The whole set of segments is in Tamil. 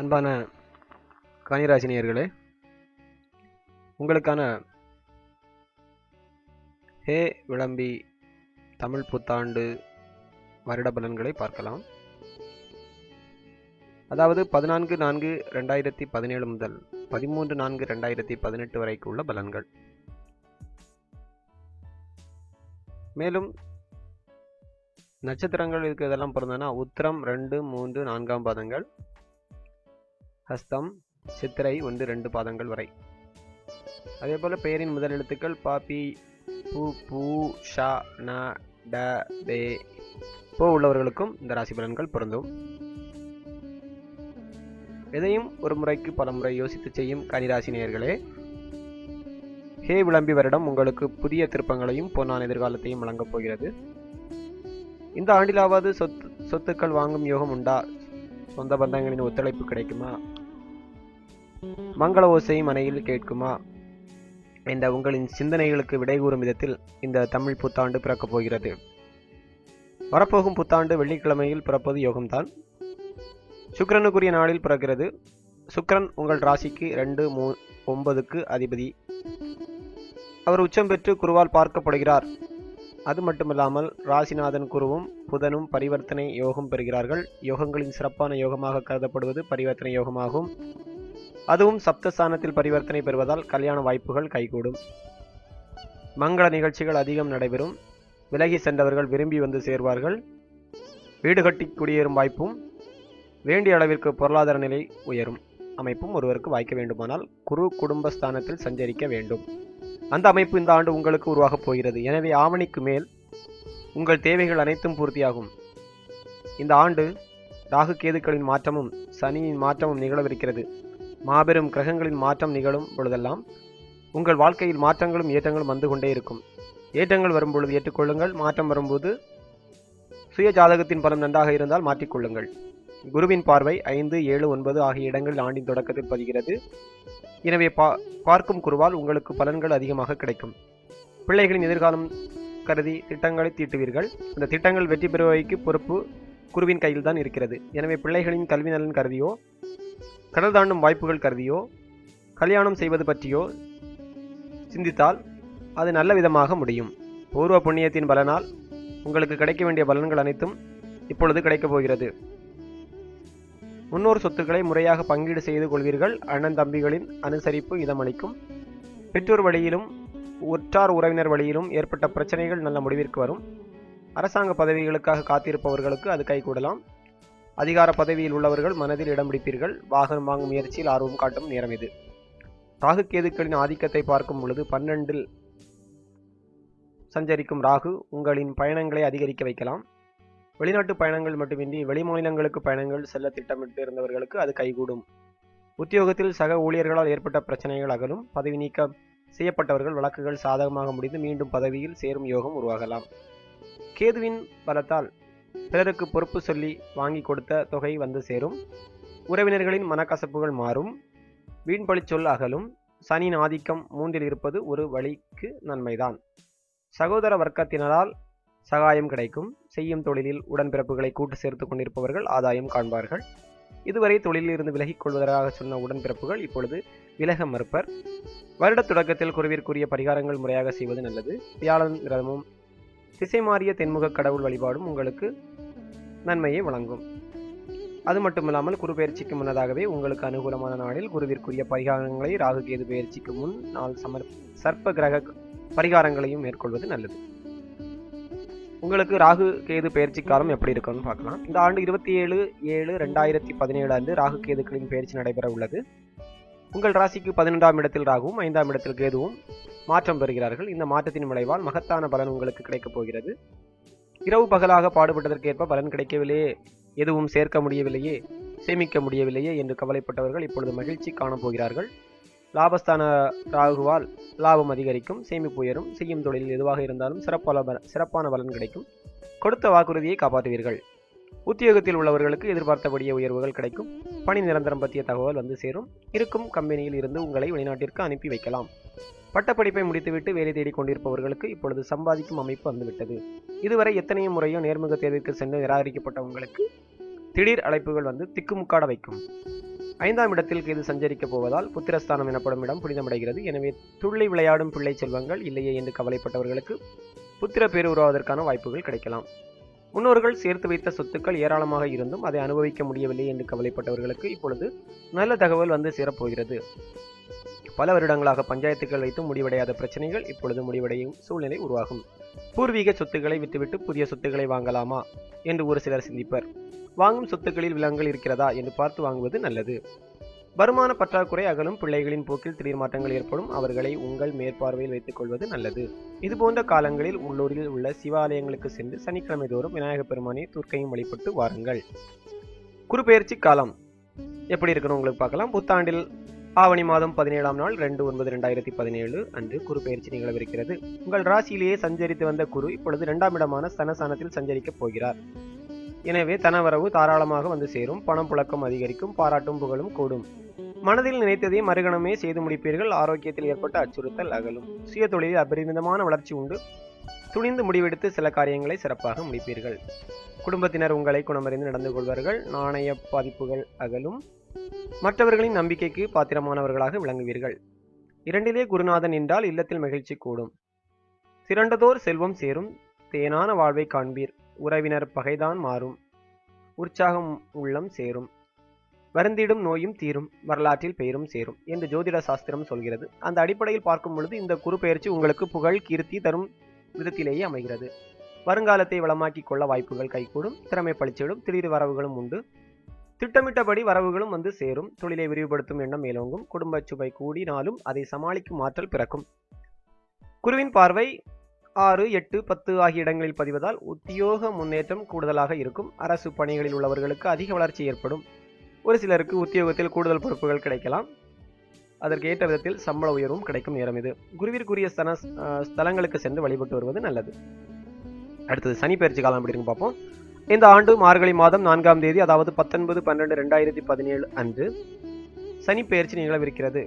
அன்பான கனிராசினியர்களே உங்களுக்கான ஹே விளம்பி தமிழ் புத்தாண்டு வருட பலன்களை பார்க்கலாம். அதாவது பதினான்கு நான்கு ரெண்டாயிரத்தி பதினேழு முதல் பதிமூன்று நான்கு ரெண்டாயிரத்தி பதினெட்டு வரைக்கு உள்ள பலன்கள். மேலும் நட்சத்திரங்கள் இருக்கிறதெல்லாம் பிறந்தனா உத்திரம் ரெண்டு மூன்று நான்காம் பாதங்கள் ஹஸ்தம் சித்திரை ஒன்று ரெண்டு பாதங்கள் வரை. அதே போல் பெயரின் முதல் எழுத்துக்கள் பாப்பி பூ பூ ஷா ந ட தே. போ உள்ளவர்களுக்கும் இந்த ராசி பலன்கள் பொருந்தும். எதையும் ஒரு முறைக்கு பல முறை யோசித்து செய்யும் கனிராசி நேயர்களே ஹே விளம்பி வருடம் உங்களுக்கு புதிய திருப்பங்களையும் பொன்னான எதிர்காலத்தையும் வழங்கப் போகிறது. இந்த ஆண்டிலாவது சொத்து சொத்துக்கள் வாங்கும் யோகம் உண்டா? சொந்த பந்தங்களின் ஒத்துழைப்பு கிடைக்குமா? மங்கள ஓசை மனையில் கேட்குமா? என்ற உங்களின் சிந்தனைகளுக்கு விடை கூறும் விதத்தில் இந்த தமிழ் புத்தாண்டு பிறக்கப் போகிறது. வரப்போகும் புத்தாண்டு வெள்ளிக்கிழமையில் பிறப்பது யோகம்தான். சுக்கிரனுக்குரிய நாளில் பிறக்கிறது. சுக்கிரன் உங்கள் ராசிக்கு ரெண்டு மூ ஒன்பதுக்கு அதிபதி. அவர் உச்சம் பெற்று குருவால் பார்க்கப்படுகிறார். அது மட்டுமில்லாமல் ராசிநாதன் குருவும் புதனும் பரிவர்த்தனை யோகம் பெறுகிறார்கள். யோகங்களின் சிறப்பான யோகமாக கருதப்படுவது பரிவர்த்தனை யோகமாகும். அதுவும் சப்தஸ்தானத்தில் பரிவர்த்தனை பெறுவதால் கல்யாண வாய்ப்புகள் கைகூடும். மங்கள நிகழ்ச்சிகள் அதிகம் நடைபெறும். விலகி சென்றவர்கள் விரும்பி வந்து சேர்வார்கள். வீடு கட்டி குடியேறும் வாய்ப்பும் வேண்டிய அளவிற்கு பொருளாதார நிலை உயரும். அமைப்பும் ஒருவருக்கு வாய்க்க வேண்டுமானால் குரு குடும்பஸ்தானத்தில் சஞ்சரிக்க வேண்டும். அந்த அமைப்பு இந்த ஆண்டு உங்களுக்கு உருவாகப் போகிறது. எனவே ஆவணிக்கு மேல் உங்கள் தேவைகள் அனைத்தும் பூர்த்தியாகும். இந்த ஆண்டு ராகு கேதுக்களின் மாற்றமும் சனியின் மாற்றமும் நிகழவிருக்கிறது. மாபெரும் கிரகங்களின் மாற்றம் நிகழும் பொழுதெல்லாம் உங்கள் வாழ்க்கையில் மாற்றங்களும் ஏற்றங்களும் வந்து கொண்டே இருக்கும். ஏற்றங்கள் வரும்பொழுது ஏற்றுக்கொள்ளுங்கள். மாற்றம் வரும்போது சுய ஜாதகத்தின் பலம் நன்றாக இருந்தால் மாற்றிக்கொள்ளுங்கள். குருவின் பார்வை ஐந்து ஏழு ஒன்பது ஆகிய இடங்களில் ஆண்டின் தொடக்கத்தில் பதிகிறது. எனவே பா பார்க்கும் குருவால் உங்களுக்கு பலன்கள் அதிகமாக கிடைக்கும். பிள்ளைகளின் எதிர்காலம் கருதி திட்டங்களை தீட்டுவீர்கள். இந்த திட்டங்கள் வெற்றி பெறுவதைக்கு பொறுப்பு குருவின் கையில் தான் இருக்கிறது. எனவே பிள்ளைகளின் கல்வி நலன் கருதியோ கடல் தாண்டும் வாய்ப்புகள் கருதியோ கல்யாணம் செய்வது பற்றியோ சிந்தித்தால் அது நல்ல விதமாக முடியும். பூர்வ புண்ணியத்தின் பலனால் உங்களுக்கு கிடைக்க வேண்டிய பலன்கள் அனைத்தும் இப்பொழுது கிடைக்கப் போகிறது. முன்னோர் சொத்துக்களை முறையாக பங்கீடு செய்து கொள்வீர்கள். அண்ணன் தம்பிகளின் அனுசரிப்பு இதமளிக்கும் பெற்றோர் வழியிலும் உற்றார் உறவினர் வழியிலும் ஏற்பட்ட பிரச்சனைகள் நல்ல முடிவிற்கு வரும். அரசாங்க பதவிகளுக்காக காத்திருப்பவர்களுக்கு அது கைகூடலாம் அதிகார பதவியில் உள்ளவர்கள் மனதில் இடம் பிடிப்பீர்கள். வாகனம் வாங்கும் முயற்சியில் ஆர்வம் காட்டும் நேரம் இது. ராகு கேதுக்களின் ஆதிக்கத்தை பார்க்கும் பொழுது பன்னெண்டில் சஞ்சரிக்கும் ராகு உங்களின் பயணங்களை அதிகரிக்க வைக்கலாம். வெளிநாட்டு பயணங்கள் மட்டுமின்றி வெளிமாநிலங்களுக்கு பயணங்கள் செல்ல திட்டமிட்டு இருந்தவர்களுக்கு அது கைகூடும். உத்தியோகத்தில் சக ஊழியர்களால் ஏற்பட்ட பிரச்சனைகள் அகலும். பதவி நீக்கம் செய்யப்பட்டவர்கள் வழக்குகள் சாதகமாக முடிந்து மீண்டும் பதவியில் சேரும் யோகம் உருவாகலாம். கேதுவின் பலத்தால் பிறருக்கு பொறுப்பு சொல்லி வாங்கி கொடுத்த தொகை வந்து சேரும். உறவினர்களின் மனக்கசப்புகள் மாறும். வீண்பழி சொல் அகலும். சனியின் ஆதிக்கம் மூன்றில் இருப்பது ஒரு வழிக்கு நன்மைதான். சகோதர வர்க்கத்தினரால் சகாயம் கிடைக்கும். செய்யும் தொழிலில் உடன்பிறப்புகளை கூட்டு சேர்த்து கொண்டிருப்பவர்கள் ஆதாயம் காண்பார்கள். இதுவரை தொழிலில் இருந்து விலகிக் கொள்வதாக சொன்ன உடன்பிறப்புகள் இப்பொழுது விலக மறுப்பர். வருட தொடக்கத்தில் குருவிற்குரிய பரிகாரங்கள் முறையாக செய்வது நல்லது. வியாழன் கிரதமும் திசை மாறிய தென்முக கடவுள் வழிபாடும் உங்களுக்கு நன்மையை வழங்கும். அது மட்டுமில்லாமல் குரு பயிற்சிக்கு முன்னதாகவே உங்களுக்கு அனுகூலமான நாளில் குருவிற்குரிய பரிகாரங்களை ராகு கேது பயிற்சிக்கு முன் நாள் சமர் சர்ப்ப கிரக பரிகாரங்களையும் மேற்கொள்வது நல்லது. உங்களுக்கு ராகு கேது பயிற்சிக்காரம் எப்படி இருக்கும்னு பார்க்கலாம். இந்த ஆண்டு இருபத்தி ஏழு ஏழு ரெண்டாயிரத்தி பதினேழு அன்று ராகு கேதுக்களின் பயிற்சி நடைபெற உள்ளது. உங்கள் ராசிக்கு பதினெண்டாம் இடத்தில் ராகுவும் ஐந்தாம் இடத்தில் கேதுவும் மாற்றம் பெறுகிறார்கள். இந்த மாற்றத்தின் விளைவால் மகத்தான பலன் உங்களுக்கு கிடைக்கப் போகிறது. இரவு பகலாக பாடுபட்டதற்கேற்ப பலன் கிடைக்கவில்லையே. எதுவும் சேர்க்க முடியவில்லையே. சேமிக்க முடியவில்லையே என்று கவலைப்பட்டவர்கள் இப்பொழுது மகிழ்ச்சி காணப்போகிறார்கள் லாபஸ்தான ராகுவால் லாபம் அதிகரிக்கும் சேமிப்பு உயரும் செய்யும் தொழிலில் எதுவாக இருந்தாலும் சிறப்பான சிறப்பான பலன் கிடைக்கும். கொடுத்த வாக்குறுதியை காப்பாற்றுவீர்கள். உத்தியோகத்தில் உள்ளவர்களுக்கு எதிர்பார்த்தபடிய உயர்வுகள் கிடைக்கும். பணி நிரந்தரம் பற்றிய தகவல் வந்து சேரும். இருக்கும் கம்பெனியில் இருந்து உங்களை வெளிநாட்டிற்கு அனுப்பி வைக்கலாம். பட்டப்படிப்பை முடித்துவிட்டு வேலை தேடிக் கொண்டிருப்பவர்களுக்கு இப்பொழுது சம்பாதிக்கும் அமைப்பு வந்துவிட்டது. இதுவரை எத்தனையோ முறையோ நேர்முக தேர்விற்கு சென்று நிராகரிக்கப்பட்ட உங்களுக்கு திடீர் அழைப்புகள் வந்து திக்குமுக்காட வைக்கும். ஐந்தாம் இடத்தில் கேது சஞ்சரிக்கப் போவதால் புத்திரஸ்தானம் எனப்படும் இடம் புனிதமடைகிறது. எனவே துள்ளி விளையாடும் பிள்ளை செல்வங்கள் இல்லையே என்று கவலைப்பட்டவர்களுக்கு புத்திர பேர் உருவாவதற்கான வாய்ப்புகள் கிடைக்கலாம். முன்னோர்கள் சேர்த்து வைத்த சொத்துக்கள் ஏராளமாக இருந்தும் அதை அனுபவிக்க முடியவில்லை என்று கவலைப்பட்டவர்களுக்கு இப்பொழுது நல்ல தகவல் வந்து சேரப்போகிறது. பல வருடங்களாக பஞ்சாயத்துகள் வைத்து முடிவடையாத பிரச்சனைகள் இப்பொழுது முடிவடையும் சூழ்நிலை உருவாகும். பூர்வீக சொத்துக்களை விட்டுவிட்டு புதிய சொத்துக்களை வாங்கலாமா? என்று ஒரு சிலர் சிந்திப்பர். வாங்கும் சொத்துக்களில் விலங்குகள் இருக்கிறதா? என்று பார்த்து வாங்குவது நல்லது. வருமான பற்றாக்குறை அகலும் பிள்ளைகளின் போக்கில் திடீர் மாற்றங்கள் ஏற்படும். அவர்களை உங்கள் மேற்பார்வையில் வைத்துக் கொள்வது நல்லது. இதுபோன்ற காலங்களில் உள்ளூரில் உள்ள சிவாலயங்களுக்கு சென்று சனிக்கிழமை தோறும் விநாயகப் பெருமானை துர்க்கையும் வழிபட்டு வாருங்கள். குருபெயர்ச்சி காலம். எப்படி இருக்கணும் உங்களுக்கு பார்க்கலாம். புத்தாண்டில் ஆவணி மாதம் பதினேழாம் நாள் ரெண்டு ஒன்பது ரெண்டாயிரத்தி பதினேழு அன்று குரு பயிற்சி நிகழவிருக்கிறது. உங்கள் ராசியிலேயே சஞ்சரித்து வந்த குரு இப்பொழுது இரண்டாம் இடமான ஸ்தனஸ்தானத்தில் சஞ்சரிக்கப் போகிறார். எனவே தனவரவு தாராளமாக வந்து சேரும். பணம் புழக்கம் அதிகரிக்கும். பாராட்டும் புகழும் கூடும். மனதில் நினைத்ததை மறுகணமே செய்து முடிப்பீர்கள். ஆரோக்கியத்தில் ஏற்பட்ட அச்சுறுத்தல் அகலும். சுய தொழிலில் அபரிமிதமான வளர்ச்சி உண்டு. துணிந்து முடிவெடுத்து சில காரியங்களை சிறப்பாக முடிப்பீர்கள். குடும்பத்தினர் உங்களை குணமறிந்து நடந்து கொள்வார்கள். நாணய பாதிப்புகள் அகலும். மற்றவர்களின் நம்பிக்கைக்கு பாத்திரமானவர்களாக விளங்குவீர்கள். இரண்டிலே குருநாதன் என்றால் இல்லத்தில் மகிழ்ச்சி கூடும். திரண்டதோர் செல்வம் சேரும். தேனான வாழ்வை காண்பீர். உறவினர் பகைதான் மாறும். உற்சாகம் உள்ளம் சேரும். வருந்திடும் நோயும் தீரும். வரலாற்றில் பெயரும் சேரும் என்று ஜோதிட சாஸ்திரம் சொல்கிறது. அந்த அடிப்படையில் பார்க்கும் பொழுது இந்த குரு பெயர்ச்சி உங்களுக்கு புகழ் கீர்த்தி தரும் விதத்திலேயே அமைகிறது. வருங்காலத்தை வளமாக்கிக் கொள்ள வாய்ப்புகள் கைகூடும். திறமை பளிச்சிடும் திடீர் வரவுகளும் உண்டு. திட்டமிட்டபடி வரவுகளும் வந்து சேரும். தொழிலை விரிவுபடுத்தும் எண்ணம் மேலோங்கும். குடும்ப சுவை கூடினாலும் அதை சமாளிக்கும் ஆற்றல் பிறக்கும். குருவின் பார்வை ஆறு எட்டு பத்து ஆகிய இடங்களில் பதிவதால் உத்தியோக முன்னேற்றம் கூடுதலாக இருக்கும். அரசு பணிகளில் உள்ளவர்களுக்கு அதிக வளர்ச்சி ஏற்படும். ஒரு சிலருக்கு உத்தியோகத்தில் கூடுதல் பொறுப்புகள் கிடைக்கலாம். அதற்கு ஏற்ற விதத்தில் சம்பள உயர்வும் கிடைக்கும் நேரம் இது. குருவிற்குரிய ஸ்தன ஸ்தலங்களுக்கு சென்று வழிபட்டு வருவது நல்லது. அடுத்தது சனி பயிற்சி காலம் அப்படின்னு பார்ப்போம். இந்த ஆண்டு மார்கழி மாதம் நான்காம் தேதி அதாவது பத்தொன்பது பன்னெண்டு ரெண்டாயிரத்தி பதினேழு அன்று சனி பெயர்ச்சி நிகழவிருக்கிறது.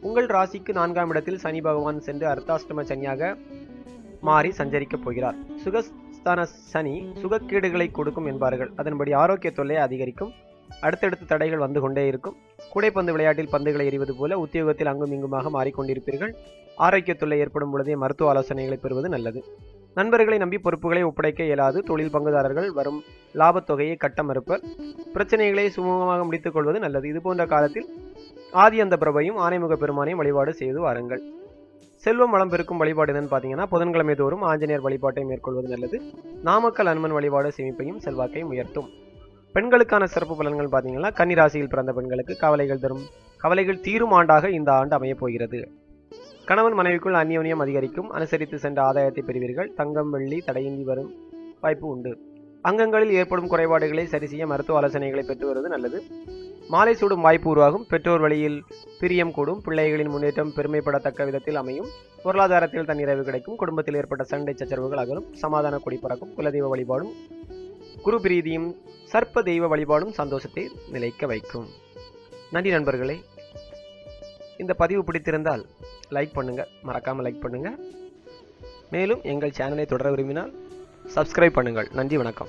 உங்கள் ராசிக்கு நான்காம் இடத்தில் சனி பகவான் சென்று அர்த்தாஷ்டம சனியாக மாறி சஞ்சரிக்கப் போகிறார். சுகஸ்தான சனி சுகக்கேடுகளை கொடுக்கும் என்பார்கள். அதன்படி ஆரோக்கிய தொல்லை அதிகரிக்கும். அடுத்தடுத்து தடைகள் வந்து கொண்டே இருக்கும். கூடைப்பந்து விளையாட்டில் பந்துகளை எறிவது போல உத்தியோகத்தில் அங்கும் இங்குமாக மாறிக்கொண்டிருப்பீர்கள் ஆரோக்கிய தொல்லை ஏற்படும் பொழுதே மருத்துவ ஆலோசனைகளை பெறுவது நல்லது. நண்பர்களை நம்பி பொறுப்புகளை ஒப்படைக்க இயலாது. தொழில் பங்குதாரர்கள் வரும் லாபத்தொகையை கட்டமறுப்பர் கட்ட மறுப்பர் பிரச்சனைகளை சுமூகமாக முடித்துக் கொள்வது நல்லது. இது போன்ற காலத்தில் ஆதி அந்த பிரபையும் ஆனைமுக பெருமானையும் வழிபாடு செய்து வாருங்கள். செல்வம் வளம் பெருக்கும் வழிபாடு என்னன்னு பார்த்தீங்கன்னா புதன்கிழமை தோறும் ஆஞ்சநேயர் வழிபாட்டை மேற்கொள்வது நல்லது. நாமக்கல் அனுமன் வழிபாடு சேமிப்பையும் செல்வாக்கையும் உயர்த்தும். பெண்களுக்கான சிறப்பு பலன்கள் பார்த்தீங்கன்னா கன்னிராசியில் பிறந்த பெண்களுக்கு கவலைகள் தரும். கவலைகள் தீரும் ஆண்டாக இந்த ஆண்டு அமையப் போகிறது. கணவன் மனைவிக்குள் அந்யோன்யம் அதிகரிக்கும். அனுசரித்து சென்ற ஆதாயத்தை பெறுவீர்கள். தங்கம் வெள்ளி தடையின்றி வரும் வாய்ப்பு உண்டு. அங்கங்களில் ஏற்படும் குறைபாடுகளை சரி செய்ய மருத்துவ ஆலோசனைகளை பெற்று வருவது நல்லது. மாலை சூடும் வாய்ப்பு உருவாகும். பெற்றோர் வழியில் பிரியம் கூடும். பிள்ளைகளின் முன்னேற்றம் பெருமைப்படத்தக்க விதத்தில் அமையும். பொருளாதாரத்தில் தன்னிறைவு கிடைக்கும். குடும்பத்தில் ஏற்பட்ட சண்டை சச்சரவுகள் அகலும். சமாதான கொடி பறக்கும். குலதெய்வ வழிபாடும் குரு பிரீதியும் சர்ப்ப தெய்வ வழிபாடும் சந்தோஷத்தை நிலைக்க வைக்கும். நன்றி நண்பர்களே. இந்த பதிவு பிடித்திருந்தால் லைக் பண்ணுங்கள் மறக்காமல் லைக் பண்ணுங்கள் மேலும் எங்கள் சேனலை தொடர விரும்பினால் சப்ஸ்கிரைப் பண்ணுங்கள். நன்றி வணக்கம்.